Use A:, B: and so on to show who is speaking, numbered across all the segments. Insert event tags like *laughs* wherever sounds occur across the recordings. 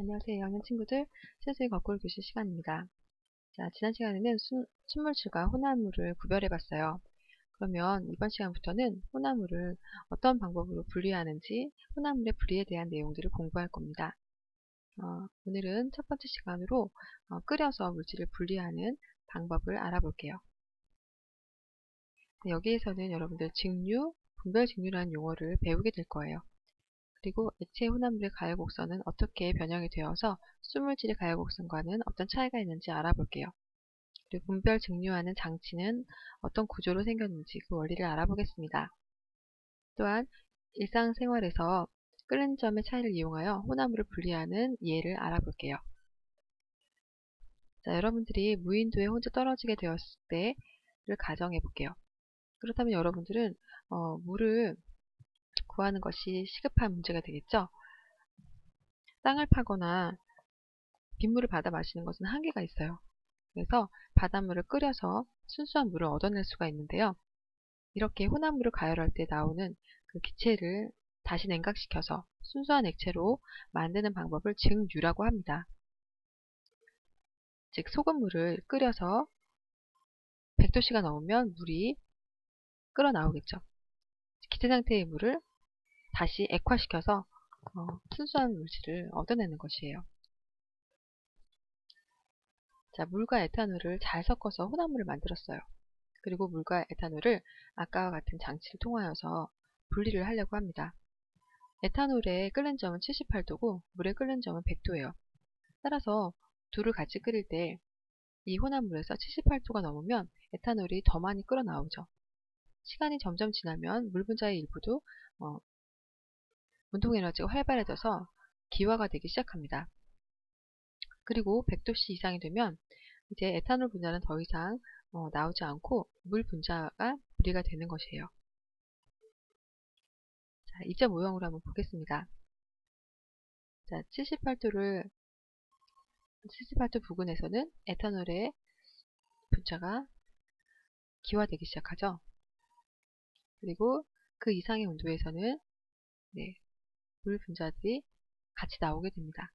A: 안녕하세요. 학년 친구들. 슬슬 거꾸로 교실 시간입니다. 자, 지난 시간에는 수, 순물질과 혼합물을 구별해 봤어요. 그러면 이번 시간부터는 혼합물을 어떤 방법으로 분리하는지 혼합물의 분리에 대한 내용들을 공부할 겁니다. 어, 오늘은 첫 번째 시간으로 어, 끓여서 물질을 분리하는 방법을 알아볼게요. 여기에서는 여러분들 직류, 분별 직류라는 용어를 배우게 될 거예요. 그리고 액체 혼합물의 가열 곡선은 어떻게 변형이 되어서 수물질의 가열 곡선과는 어떤 차이가 있는지 알아볼게요. 그리고 분별 증류하는 장치는 어떤 구조로 생겼는지 그 원리를 알아보겠습니다. 또한 일상생활에서 끓는 점의 차이를 이용하여 혼합물을 분리하는 예를 알아볼게요. 자, 여러분들이 무인도에 혼자 떨어지게 되었을 때를 가정해 볼게요. 그렇다면 여러분들은 어, 물을 구하는 것이 시급한 문제가 되겠죠. 땅을 파거나 빗물을 받아 마시는 것은 한계가 있어요. 그래서 바닷물을 끓여서 순수한 물을 얻어낼 수가 있는데요. 이렇게 혼합물을 가열할 때 나오는 그 기체를 다시 냉각시켜서 순수한 액체로 만드는 방법을 증류라고 합니다. 즉 소금물을 끓여서 100도씨가 넘으면 물이 끓어 나오겠죠. 기체 상태의 물을 다시 액화시켜서 어, 순수한 물질을 얻어내는 것이에요. 자, 물과 에탄올을 잘 섞어서 혼합물을 만들었어요. 그리고 물과 에탄올을 아까와 같은 장치를 통하여서 분리를 하려고 합니다. 에탄올의 끓는 점은 78도고 물의 끓는 점은 100도예요. 따라서 둘을 같이 끓일 때 이 혼합물에서 78도가 넘으면 에탄올이 더 많이 끓어 나오죠. 시간이 점점 지나면 물 분자의 일부도 어, 운동 에너지가 활발해져서 기화가 되기 시작합니다. 그리고 100도씨 이상이 되면 이제 에탄올 분자는 더 이상 어, 나오지 않고 물 분자가 분리가 되는 것이에요. 자, 이자 모형으로 한번 보겠습니다. 자, 78도를 78도 부근에서는 에탄올의 분자가 기화되기 시작하죠. 그리고 그 이상의 온도에서는 네, 물 분자들이 같이 나오게 됩니다.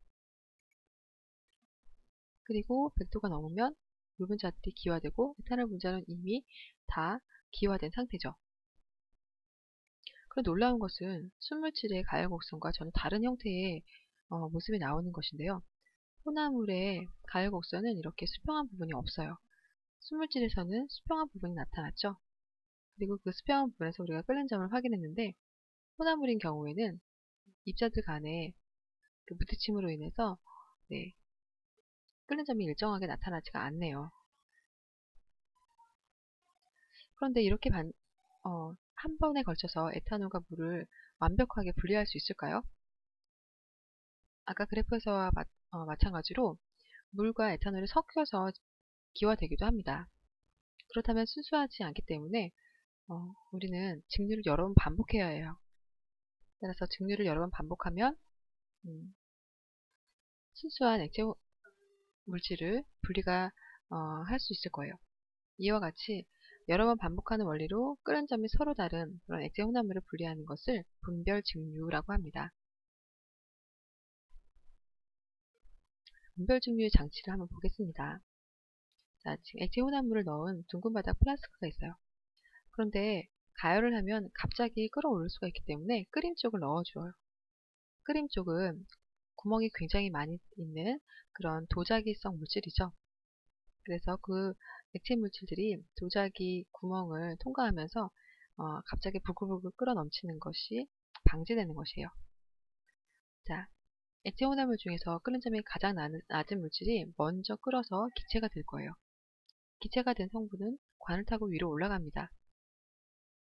A: 그리고 100도가 넘으면 물 분자들이 기화되고 에탄올 분자는 이미 다 기화된 상태죠. 그런 놀라운 것은 순물질의 가열곡선과 전혀 다른 형태의 어, 모습이 나오는 것인데요. 혼합물의 가열곡선은 이렇게 수평한 부분이 없어요. 순물질에서는 수평한 부분이 나타났죠. 그리고 그 수평한 부분에서 우리가 끓는 점을 확인했는데 혼합물인 경우에는 입자들 간에 그 부딪힘으로 인해서 네, 끓는 점이 일정하게 나타나지가 않네요. 그런데 이렇게 반, 어, 한 번에 걸쳐서 에탄올과 물을 완벽하게 분리할 수 있을까요? 아까 그래프에서와 마, 어, 마찬가지로 물과 에탄올이 섞여서 기화되기도 합니다. 그렇다면 순수하지 않기 때문에 어, 우리는 증류를 여러 번 반복해야 해요. 따라서 증류를 여러 번 반복하면 음, 순수한 액체 물질을 분리가 어, 할 수 있을 거예요. 이와 같이 여러 번 반복하는 원리로 끓은 점이 서로 다른 그런 액체 혼합물을 분리하는 것을 분별 증류라고 합니다. 분별 증류의 장치를 한번 보겠습니다. 자, 지금 액체 혼합물을 넣은 둥근 바닥 플라스크가 있어요. 그런데 가열을 하면 갑자기 끓어오를 수가 있기 때문에 끓임 쪽을 넣어줘요. 끓임 쪽은 구멍이 굉장히 많이 있는 그런 도자기성 물질이죠. 그래서 그 액체 물질들이 도자기 구멍을 통과하면서 어, 갑자기 부글부글 끓어 넘치는 것이 방지되는 것이에요. 자, 액체 혼합물 중에서 끓는 점이 가장 낮은 물질이 먼저 끓어서 기체가 될 거예요. 기체가 된 성분은 관을 타고 위로 올라갑니다.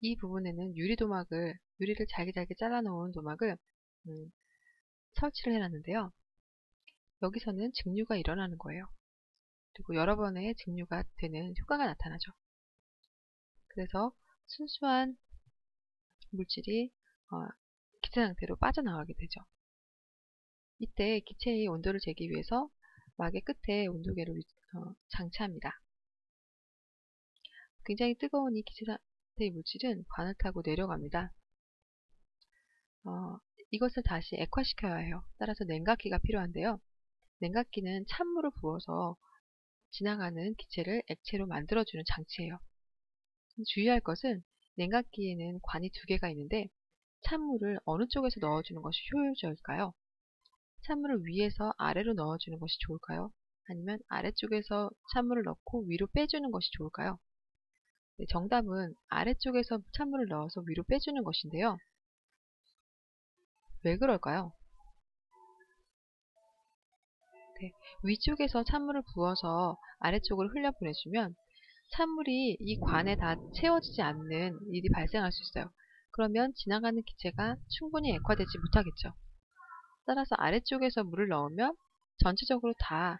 A: 이 부분에는 유리 도막을, 유리를 잘게 잘게 잘라놓은 도막을 음, 설치를 해놨는데요. 여기서는 증류가 일어나는 거예요. 그리고 여러 번의 증류가 되는 효과가 나타나죠. 그래서 순수한 물질이 어, 기체 상태로 빠져나가게 되죠. 이때 기체의 온도를 재기 위해서 막의 끝에 온도계를 어, 장치합니다. 굉장히 뜨거운 이 기체 상태의 물질은 관을 타고 내려갑니다. 어, 이것을 다시 액화시켜야 해요. 따라서 냉각기가 필요한데요. 냉각기는 찬물을 부어서 지나가는 기체를 액체로 만들어주는 장치예요. 주의할 것은 냉각기에는 관이 두 개가 있는데 찬물을 어느 쪽에서 넣어주는 것이 효율적일까요? 찬물을 위에서 아래로 넣어주는 것이 좋을까요? 아니면 아래쪽에서 찬물을 넣고 위로 빼주는 것이 좋을까요? 네, 정답은 아래쪽에서 찬물을 넣어서 위로 빼주는 것인데요. 왜 그럴까요? 네, 위쪽에서 찬물을 부어서 아래쪽으로 흘려 보내주면 찬물이 이 관에 다 채워지지 않는 일이 발생할 수 있어요. 그러면 지나가는 기체가 충분히 액화되지 못하겠죠. 따라서 아래쪽에서 물을 넣으면 전체적으로 다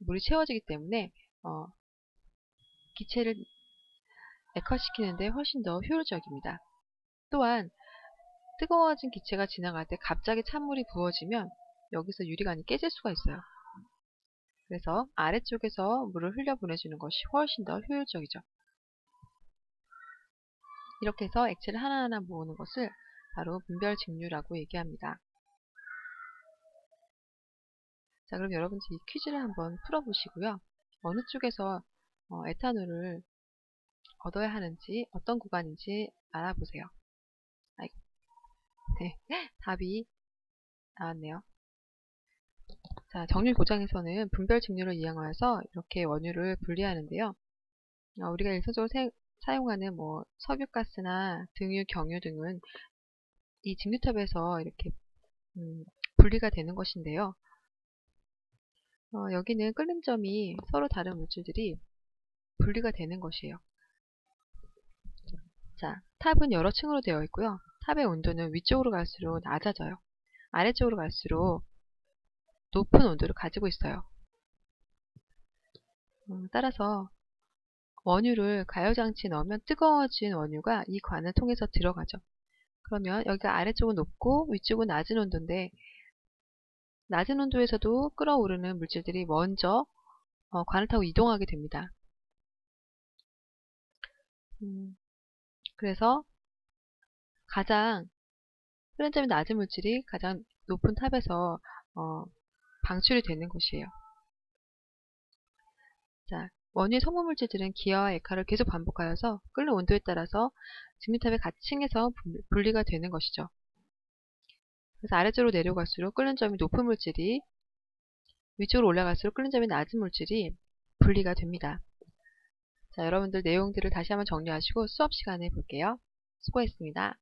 A: 물이 채워지기 때문에 어, 기체를 액화시키는데 훨씬 더 효율적입니다. 또한 뜨거워진 기체가 지나갈 때 갑자기 찬물이 부어지면 여기서 유리관이 깨질 수가 있어요. 그래서 아래쪽에서 물을 흘려 보내주는 것이 훨씬 더 효율적이죠. 이렇게 해서 액체를 하나하나 모으는 것을 바로 분별 직류라고 얘기합니다. 자, 그럼 여러분들 이 퀴즈를 한번 풀어보시고요. 어느 쪽에서 어, 에탄올을 얻어야 하는지 어떤 구간인지 알아보세요. 아이고. 네, *laughs* 답이 나왔네요. 자, 정률 고장에서는 분별 직류를 이용하여서 이렇게 원유를 분리하는데요. 어, 우리가 일반적으로 사용하는 뭐 석유가스나 등유, 경유 등은 이 직류탑에서 이렇게 음, 분리가 되는 것인데요. 어, 여기는 끓는 점이 서로 다른 물질들이 분리가 되는 것이에요. 자, 탑은 여러 층으로 되어 있고요. 탑의 온도는 위쪽으로 갈수록 낮아져요. 아래쪽으로 갈수록 높은 온도를 가지고 있어요. 음, 따라서 원유를 가열장치에 넣으면 뜨거워진 원유가 이 관을 통해서 들어가죠. 그러면 여기가 아래쪽은 높고 위쪽은 낮은 온도인데 낮은 온도에서도 끓어오르는 물질들이 먼저 어, 관을 타고 이동하게 됩니다. 음, 그래서 가장 흐른 점이 낮은 물질이 가장 높은 탑에서 어, 방출이 되는 곳이에요. 자, 원유의 성분 물질들은 기아와 액화를 계속 반복하여서 끓는 온도에 따라서 직류탑의 각 층에서 분리가 되는 것이죠. 그래서 아래쪽으로 내려갈수록 끓는 점이 높은 물질이 위쪽으로 올라갈수록 끓는 점이 낮은 물질이 분리가 됩니다. 자, 여러분들 내용들을 다시 한번 정리하시고 수업 시간에 볼게요. 수고했습니다.